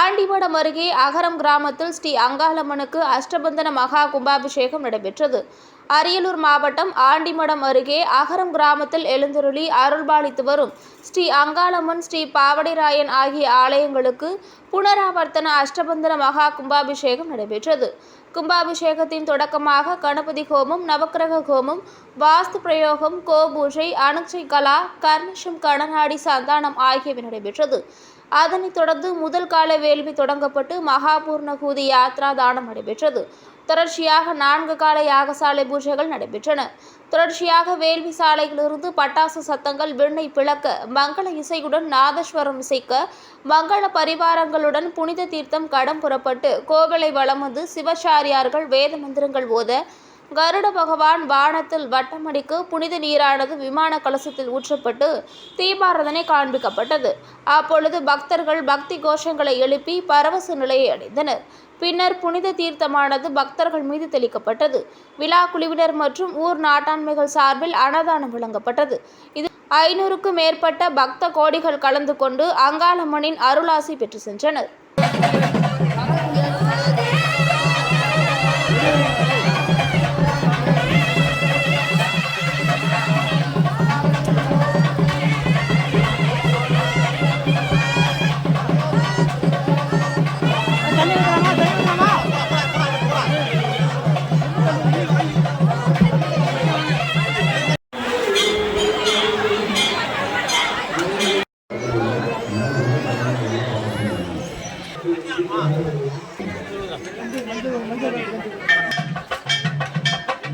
அருகே அகரம் கிராமத்தில் ஸ்ரீ அங்காளம்மனுக்கு அஷ்டபந்தன மகா கும்பாபிஷேகம் நடைபெற்றது. அரியலூர் மாவட்டம் ஆண்டிமடம் அருகே அகரம் கிராமத்தில் எழுந்தருளி அருள்பாலித்து வரும் ஸ்ரீ அங்காளம்மன் ஸ்ரீ பாவடிராயன் ஆகிய ஆலயங்களுக்கு புனராவர்த்தன அஷ்டபந்தன மகா கும்பாபிஷேகம் நடைபெற்றது. கும்பாபிஷேகத்தின் தொடக்கமாக கணபதி ஹோமம் நவக்கிரக ஹோமம் வாஸ்து பிரயோகம் கோபூஜை அனுச்சை கலா கர்மிஷம் கணநாடி சந்தானம் ஆகியவை நடைபெற்றது. அதனைத் தொடர்ந்து முதல் கால வேள்வி தொடங்கப்பட்டு மகாபூர்ணகூதி யாத்ரா தானம் நடைபெற்றது. தொடர்ச்சியாக நான்கு கால யாகசாலை பூஜைகள் நடைபெற்றன. தொடர்ச்சியாக வேள்வி சாலையிலிருந்து பட்டாசு சத்தங்கள் விண்ணை பிளக்க மங்கள இசையுடன் நாதஸ்வரம் இசைக்க மங்கள பரிவாரங்களுடன் புனித தீர்த்தம் கடம் புறப்பட்டு கோவிலை வலம் வந்து சிவசாரியார்கள் வேத மந்திரங்கள் ஓத கருட பகவான் வானத்தில் வட்டமடிக்கு புனித நீரானது விமான கலசத்தில் ஊற்றப்பட்டு தீபாரதனை காண்பிக்கப்பட்டது. அப்பொழுது பக்தர்கள் பக்தி கோஷங்களை எழுப்பி பரவச நிலையை அடைந்தனர். பின்னர் புனித தீர்த்தமானது பக்தர்கள் மீது தெளிக்கப்பட்டது. விழா குழுவினர் மற்றும் ஊர் நாட்டாண்மைகள் சார்பில் அன்னதானம் வழங்கப்பட்டது. இது ஐநூறுக்கும் மேற்பட்ட பக்த கோடிகள் கலந்து கொண்டு அங்காளம்மனின் அருளாசி பெற்று சென்றனர். Thank you.